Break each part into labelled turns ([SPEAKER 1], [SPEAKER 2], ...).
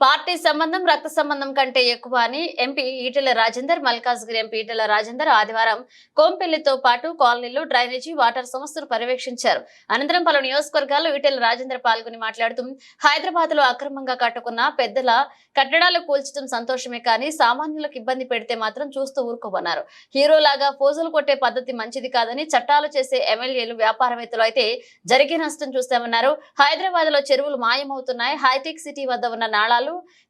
[SPEAKER 1] Party సంబంధం రక్త సంబంధం కంటే ఎక్కువ అని ఎంపీ ఈటెల రాజేందర్ మల్కాజ్గిరి ఎంపీ ఈటెల రాజేందర్ ఆదివారం కోంపెల్లితో పాటు కాలనీలో డ్రైనేజీ వాటర్ సమస్యను పర్యవేక్షించారు. అనంతరం పలు నియోజకవర్గాల్లో ఈటెల రాజేందర్ పాల్గొని మాట్లాడుతూ హైదరాబాద్లో అక్రమంగా కట్టుకున్న పెద్దల కట్టడాలు కూల్చడం సంతోషమే కానీ సామాన్యులకు ఇబ్బంది పెడితే మాత్రం చూస్తూ ఊరుకోమన్నారు. హీరోలాగా పోజులు కొట్టే పద్ధతి మంచిది కాదని చట్టాలు చేసే ఎమ్మెల్యేలు వ్యాపారవేత్తలు అయితే జరిగే నష్టం చూస్తామన్నారు. హైదరాబాద్లో చెరువులు మాయమవుతున్నాయి. హైటెక్ సిటీ వద్ద ఉన్న నాళాలు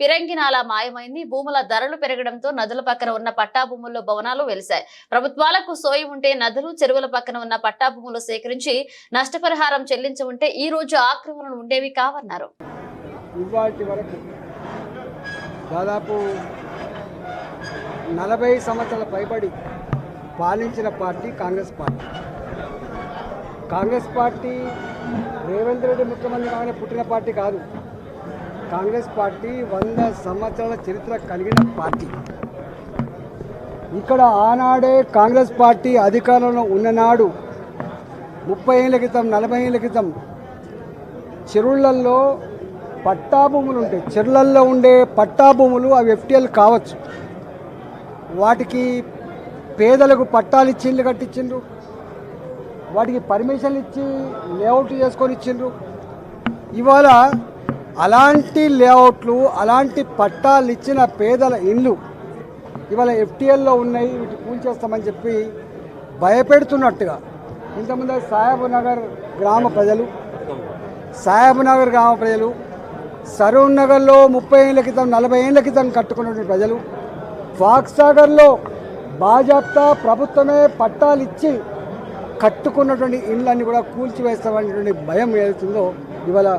[SPEAKER 1] పిరంగి మాయమైంది. భూముల ధరలు పెరగడంతో నదుల పక్కన ఉన్న పట్టా భూముల్లో భవనాలు వెలిశాయి. ప్రభుత్వాలకు సోయి ఉంటే నదులు చెరువుల పక్కన ఉన్న పట్టా భూములు సేకరించి నష్టపరిహారం చెల్లించి ఉంటే ఈ రోజు ఆక్రమణలు ఉండేవి కావన్నారు.
[SPEAKER 2] దాదాపు నలభై సంవత్సరాల పైబడి పాలించిన party Congress party. Congress party Revanth Reddy ముఖ్యమంత్రి కాగానే పుట్టిన పార్టీ కాదు. కాంగ్రెస్ పార్టీ వంద సంవత్సరాల చరిత్ర కలిగిన పార్టీ. ఇక్కడ ఆనాడే కాంగ్రెస్ పార్టీ అధికారంలో ఉన్ననాడు ముప్పై ఏళ్ళ క్రితం నలభై ఏళ్ళ క్రితం చెరువులలో పట్టాభూములు ఉంటాయి. చెరువులలో ఉండే పట్టాభూములు అవి ఎఫ్టీఎల్ కావచ్చు. వాటికి పేదలకు పట్టాలు ఇచ్చిండ్రు కట్టించిండ్రు. వాటికి పర్మిషన్లు ఇచ్చి లేఅవుట్ చేసుకొని ఇచ్చిండ్రు. ఇవాళ అలాంటి లేఅవుట్లు అలాంటి పట్టాలు ఇచ్చిన పేదల ఇల్లు ఇవాళ ఎఫ్టీఎల్లో ఉన్నాయి వీటి కూల్చేస్తామని చెప్పి భయపెడుతున్నట్టుగా. ఇంతకుముందు సాహెబ్ నగర్ గ్రామ ప్రజలు సాహెబ్ నగర్ గ్రామ ప్రజలు సరూర్ నగర్లో ముప్పై ఏళ్ళ క్రితం నలభై ఏళ్ళ క్రితం కట్టుకున్నటువంటి ప్రజలు ఫాక్సాగర్లో బాజాప్తా ప్రభుత్వమే పట్టాలు ఇచ్చి కట్టుకున్నటువంటి ఇండ్లన్నీ కూడా కూల్చివేస్తామనేటువంటి భయం ఏదైతుందో ఇవాళ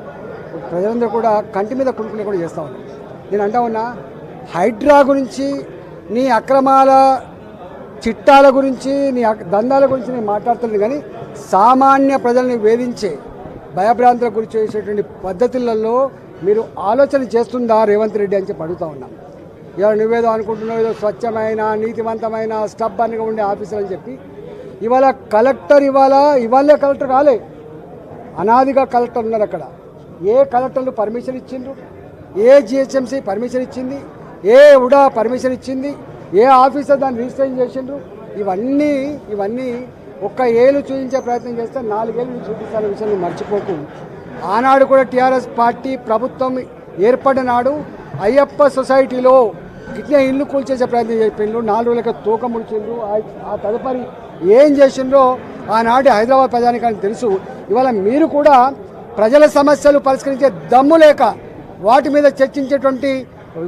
[SPEAKER 2] ప్రజలందరూ కూడా కంటి మీద కుడుకునే కూడా చేస్తూ ఉన్నారు. నేను అంటా ఉన్నా హైడ్రా గురించి నీ అక్రమాల చిట్టాల గురించి నీ దందాల గురించి నేను మాట్లాడుతుంది కానీ సామాన్య ప్రజల్ని వేధించే భయభ్రాంతులకు గురి చేసేటువంటి పద్ధతులలో మీరు ఆలోచన చేస్తుందా రేవంత్ రెడ్డి అని చెప్పి అడుగుతా ఉన్నాం. ఇవాళ నువ్వేదో అనుకుంటున్నావు ఏదో స్వచ్ఛమైన నీతివంతమైన స్టబ్బన్గా ఉండే ఆఫీసర్ అని చెప్పి. ఇవాళ కలెక్టర్ ఇవాళ ఇవాళే కలెక్టర్ కాలే అనాదిగా కలెక్టర్ ఉన్నారు అక్కడ. ఏ కలెక్టర్లు పర్మిషన్ ఇచ్చిండ్రు? ఏ జిహెచ్ఎంసీ పర్మిషన్ ఇచ్చింది? ఏ ఉడా పర్మిషన్ ఇచ్చింది? ఏ ఆఫీసర్ దాన్ని రిజిస్ట్రేషన్ చేసిండ్రు? ఇవన్నీ ఇవన్నీ ఒక్క ఏళ్ళు చూపించే ప్రయత్నం చేస్తే నాలుగేళ్ళు చూపిస్తాన విషయాన్ని మర్చిపోకు. ఆనాడు కూడా టీఆర్ఎస్ పార్టీ ప్రభుత్వం ఏర్పడిన నాడు అయ్యప్ప సొసైటీలో ఇట్లే ఇల్లు కూల్చేసే ప్రయత్నం చెప్పిండ్రు నాలుగు రోజులకి తూకం ముడిచిండ్రు. ఆ- ఆ తదుపరి ఏం చేసిండ్రో ఆనాటి హైదరాబాద్ ప్రజానికానికి తెలుసు. ఇవాళ మీరు కూడా ప్రజల సమస్యలు పరిష్కరించే దమ్ము లేక వాటి మీద చర్చించేటువంటి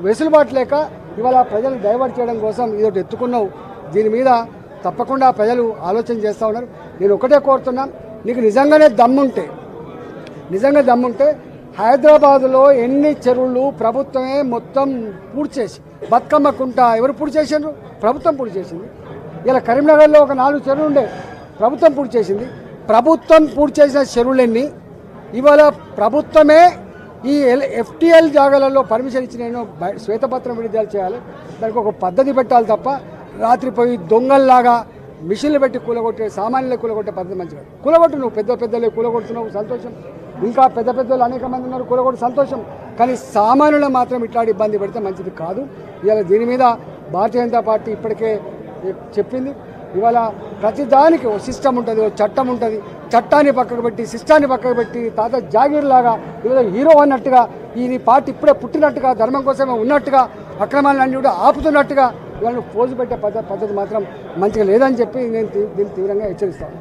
[SPEAKER 2] వెసులుబాటు లేక ఇవాళ ప్రజలు డైవర్ట్ చేయడం కోసం ఇదొకటి ఎత్తుకున్నావు. దీని మీద తప్పకుండా ప్రజలు ఆలోచన చేస్తూ ఉన్నారు. నేను ఒకటే కోరుతున్నా నీకు నిజంగానే దమ్ముంటే నిజంగా దమ్ముంటే హైదరాబాదులో ఎన్ని చెరువులు ప్రభుత్వమే మొత్తం పూర్తి చేసి బతుకమ్మ కుంట ఎవరు పూర్తి చేసిండ్రు? ప్రభుత్వం పూర్తి చేసింది. ఇలా కరీంనగర్లో ఒక నాలుగు చెరువులు ఉండే ప్రభుత్వం పూర్తి చేసింది. ప్రభుత్వం పూర్తి చేసిన చెరువులన్నీ? ఇవాళ ప్రభుత్వమే ఈ ఎల్ ఎఫ్టీఎల్ జాగాలలో పర్మిషన్ ఇచ్చి నేను శ్వేతపత్రం విడుదల చేయాలి. దానికి ఒక పద్ధతి పెట్టాలి తప్ప రాత్రి పోయి దొంగల్లాగా మిషన్లు పెట్టి కూలగొట్టే సామాన్యులు కూలగొట్టే పద్ధతి మంచిగా కూలగొట్టు నువ్వు పెద్ద పెద్దలే కూలగొడుతున్నావు. సంతోషం. ఇంకా పెద్ద పెద్దలు అనేక మంది ఉన్నారు. కూలగొట్టు సంతోషం. కానీ సామాన్యులు మాత్రం ఇట్లాంటి ఇబ్బంది పెడితే మంచిది కాదు. ఇవాళ దీని మీద భారతీయ జనతా పార్టీ ఇప్పటికే చెప్పింది. ఇవాళ ప్రతిదానికి ఓ సిస్టమ్ ఉంటుంది ఓ చట్టం ఉంటుంది. చట్టాన్ని పక్కకు పెట్టి సిస్టాన్ని పక్కకు పెట్టి తాత జాగీర్ లాగా ఇవాళ హీరో అన్నట్టుగా ఈ పార్టీ ఇప్పుడే పుట్టినట్టుగా ధర్మం కోసమే ఉన్నట్టుగా అక్రమాలన్నీ కూడా ఆపుతున్నట్టుగా ఇవాళ పోజు పెట్టే పద్ధతి పద్ధతి మాత్రం మంచిగా లేదని చెప్పి నేను దీన్ని తీవ్రంగా హెచ్చరిస్తాను.